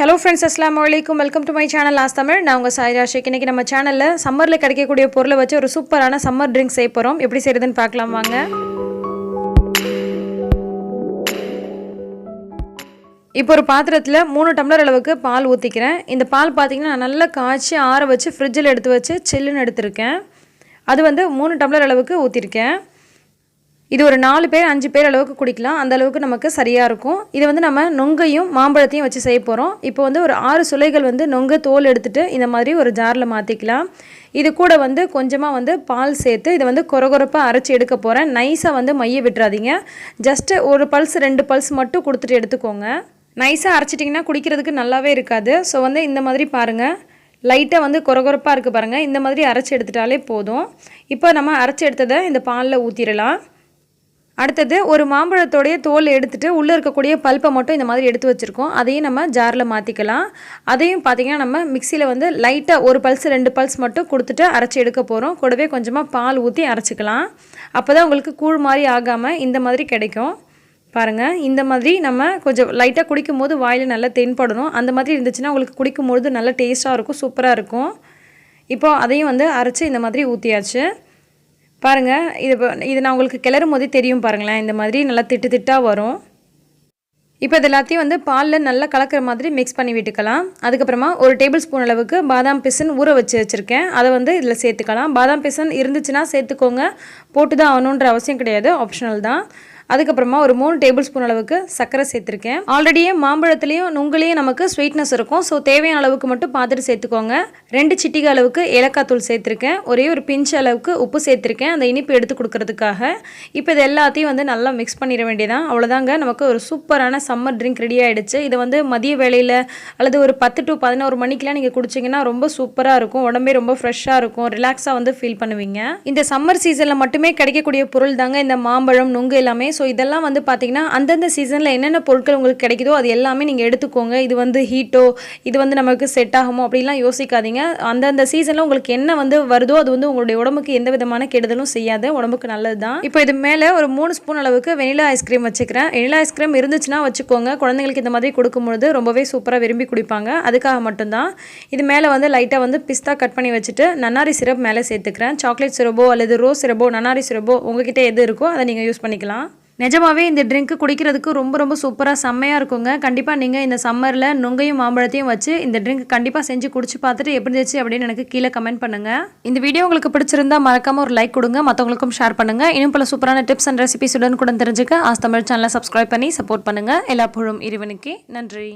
Hello friends அஸ்லாம் வலைக்கும் welcome to my channel last Tamil நான் உங்கள் சாய் ராஷிக். இன்றைக்கி நம்ம சேனலில் சம்மரில் கிடைக்கக்கூடிய பொருளை வச்சு ஒரு சூப்பரான சம்மர் ட்ரிங்க் செய்ய போகிறோம் எப்படி செய்கிறதுன்னு பார்க்கலாம் வாங்க. இப்போ ஒரு பாத்திரத்தில் மூணு டம்ளர் அளவுக்கு பால் ஊற்றிக்கிறேன் இந்த பால் பார்த்தீங்கன்னா நான் நல்லா காய்ச்சி ஆற வச்சு ஃப்ரிட்ஜில் எடுத்து வச்சு சில்லுன்னு எடுத்திருக்கேன். அது வந்து மூணு டம்ளர் அளவுக்கு ஊற்றிருக்கேன் இது ஒரு நாலு பேர் அஞ்சு பேர் அளவுக்கு குடிக்கலாம். அந்த அளவுக்கு நமக்கு சரியாக இருக்கும். இதை வந்து நம்ம நொங்கையும் மாம்பழத்தையும் வச்சு செய்ய போகிறோம் இப்போ வந்து ஒரு ஆறு சுளைகள் வந்து நொங்கு தோல் எடுத்துகிட்டு இந்த மாதிரி ஒரு ஜாரில் மாற்றிக்கலாம் இது கூட வந்து கொஞ்சமாக வந்து பால் சேர்த்து இதை வந்து கொரகொரப்பாக அரைச்சி எடுக்க போகிறேன் நைஸாக வந்து மைய விட்டுறாதீங்க. ஜஸ்ட்டு ஒரு பல்ஸ் ரெண்டு பல்ஸ் மட்டும் கொடுத்துட்டு எடுத்துக்கோங்க. நைஸாக அரைச்சிட்டிங்கன்னா குடிக்கிறதுக்கு நல்லாவே இருக்காது. ஸோ வந்து இந்த மாதிரி பாருங்கள் லைட்டாக வந்து கொரகொரப்பாக இருக்குது பாருங்கள் இந்த மாதிரி அரைச்சி எடுத்துட்டாலே போதும். இப்போ நம்ம அரைச்சி எடுத்ததை இந்த பாலில் ஊற்றிடலாம் அடுத்தது ஒரு மாம்பழத்தோடைய தோல் எடுத்துகிட்டு உள்ளே இருக்கக்கூடிய பல்ப்பை மட்டும் இந்த மாதிரி எடுத்து வச்சுருக்கோம். அதையும் நம்ம ஜாரில் மாற்றிக்கலாம் அதையும் பார்த்திங்கன்னா நம்ம மிக்சியில் வந்து லைட்டாக ஒரு பல்ஸ் ரெண்டு பல்ஸ் மட்டும் கொடுத்துட்டு அரைச்சி எடுக்க போகிறோம் கூடவே கொஞ்சமாக பால் ஊற்றி அரைச்சிக்கலாம். அப்போ தான் உங்களுக்கு கூழ் மாதிரி ஆகாமல் இந்த மாதிரி கிடைக்கும். பாருங்கள் இந்த மாதிரி நம்ம கொஞ்சம் லைட்டாக குடிக்கும் போது வாயில் நல்லா தென்படணும். அந்த மாதிரி இருந்துச்சுன்னா உங்களுக்கு குடிக்கும்பொழுது நல்லா டேஸ்ட்டாக இருக்கும் சூப்பராக இருக்கும். இப்போது அதையும் வந்து அரைச்சி இந்த மாதிரி ஊற்றியாச்சு பாருங்கள் இது இது நான் உங்களுக்கு கிளறும் போதே தெரியும் பாருங்களேன். இந்த மாதிரி நல்லா திட்டு திட்டாக வரும். இப்போ இது எல்லாத்தையும் வந்து பாலில் நல்லா கலக்கிற மாதிரி மிக்ஸ் பண்ணி விட்டுக்கலாம். அதுக்கப்புறமா ஒரு டேபிள் ஸ்பூன் அளவுக்கு பாதாம் பிசன் ஊற வச்சு வச்சுருக்கேன். அதை வந்து இதில் சேர்த்துக்கலாம். பாதாம் பிசன் இருந்துச்சுன்னா சேர்த்துக்கோங்க. போட்டு தான் ஆகணுன்ற அவசியம் கிடையாது. ஆப்ஷனல் தான். அதுக்கப்புறமா ஒரு மூணு டேபிள் ஸ்பூன் அளவுக்கு சர்க்கரை சேர்த்துருக்கேன். ஆல்ரெடியே மாம்பழத்துலேயும் நுங்குலேயும் நமக்கு ஸ்வீட்னஸ் இருக்கும். ஸோ தேவையான அளவுக்கு மட்டும் பார்த்துட்டு சேர்த்துக்கோங்க. ரெண்டு சிட்டிகை அளவுக்கு ஏலக்காய் தூள் சேர்த்துருக்கேன். ஒரே ஒரு பிஞ்ச் அளவுக்கு உப்பு சேர்த்துருக்கேன். அந்த இனிப்பு எடுத்து கொடுக்கறதுக்காக. இப்போ இது எல்லாத்தையும் வந்து நல்லா மிக்ஸ் பண்ணிட வேண்டியதான் அவ்வளோதாங்க நமக்கு ஒரு சூப்பரான சம்மர் ட்ரிங்க் ரெடி ஆகிடுச்சு இதை வந்து மதிய வேலையில் அல்லது ஒரு பத்து டு பதினோரு மணிக்கெலாம் நீங்கள் குடிச்சிங்கன்னா ரொம்ப சூப்பராக இருக்கும். உடம்பே ரொம்ப ஃப்ரெஷ்ஷாக இருக்கும். ரிலாக்ஸாக வந்து ஃபீல் பண்ணுவீங்க. இந்த சம்மர் சீசனில் மட்டுமே கிடைக்கக்கூடிய பொருள் தாங்க இந்த மாம்பழம் நுங்கு எல்லாமே. ஸோ இதெல்லாம் வந்து பார்த்திங்கன்னா அந்தந்த சீசனில் என்னென்ன பொருட்கள் உங்களுக்கு கிடைக்குதோ அது எல்லாமே நீங்கள் எடுத்துக்கோங்க. இது வந்து ஹீட்டோ இது வந்து நமக்கு செட் ஆகுமோ அப்படிலாம் யோசிக்காதீங்க. அந்தந்த சீசனில் உங்களுக்கு என்ன வந்து வருதோ அது வந்து உங்களுடைய உடம்புக்கு எந்த விதமான கெடுதலும் செய்யாது உடம்புக்கு நல்லது தான் இப்போ இது மேலே ஒரு மூணு ஸ்பூன் அளவுக்கு வெனிலா ஐஸ்கிரீம் வச்சுக்கிறேன். வெனிலா ஐஸ்கிரீம் இருந்துச்சுன்னா வச்சுக்கோங்க. குழந்தைங்களுக்கு இந்த மாதிரி கொடுக்கும்பொழுது ரொம்பவே சூப்பராக விரும்பி குடிப்பாங்க. அதுக்காக மட்டும்தான். இது மேலே வந்து லைட்டாக வந்து பிஸ்தா கட் பண்ணி வச்சுட்டு நன்னாரி சிரப் மேலே சேர்த்துக்கிறேன். சாக்லேட் சிரப்போ அல்லது ரோஸ் சிரப்போ நன்னாரி சிரப்போ உங்ககிட்ட எது இருக்கோ அதை நீங்கள் யூஸ் பண்ணிக்கலாம். நிஜமாவே இந்த ட்ரிங்க்கு குடிக்கிறதுக்கு ரொம்ப ரொம்ப சூப்பராக செம்மையாக இருக்குங்க. கண்டிப்பாக நீங்கள் இந்த சம்மரில் நுங்கையும் மாம்பழத்தையும் வச்சு இந்த ட்ரிங்க் கண்டிப்பாக செஞ்சு குடிச்சு பார்த்துட்டு எப்படி இருந்துச்சு அப்படின்னு எனக்கு கீழே கமெண்ட் பண்ணுங்கள் இந்த வீடியோ உங்களுக்கு பிடிச்சிருந்தா மறக்காமல் ஒரு லைக் கொடுங்க மற்றவங்களுக்கும் ஷேர் பண்ணுங்கள் இன்னும் பல சூப்பரான டிப்ஸ் அண்ட் ரெசிபிஸ் உடன் கூட தெரிஞ்சுக்க ஆஸ் தமிழ் சேனலை சப்ஸ்கிரைப் பண்ணி சப்போர்ட் பண்ணுங்கள் எல்லா புழும் இறைவனுக்கே. நன்றி.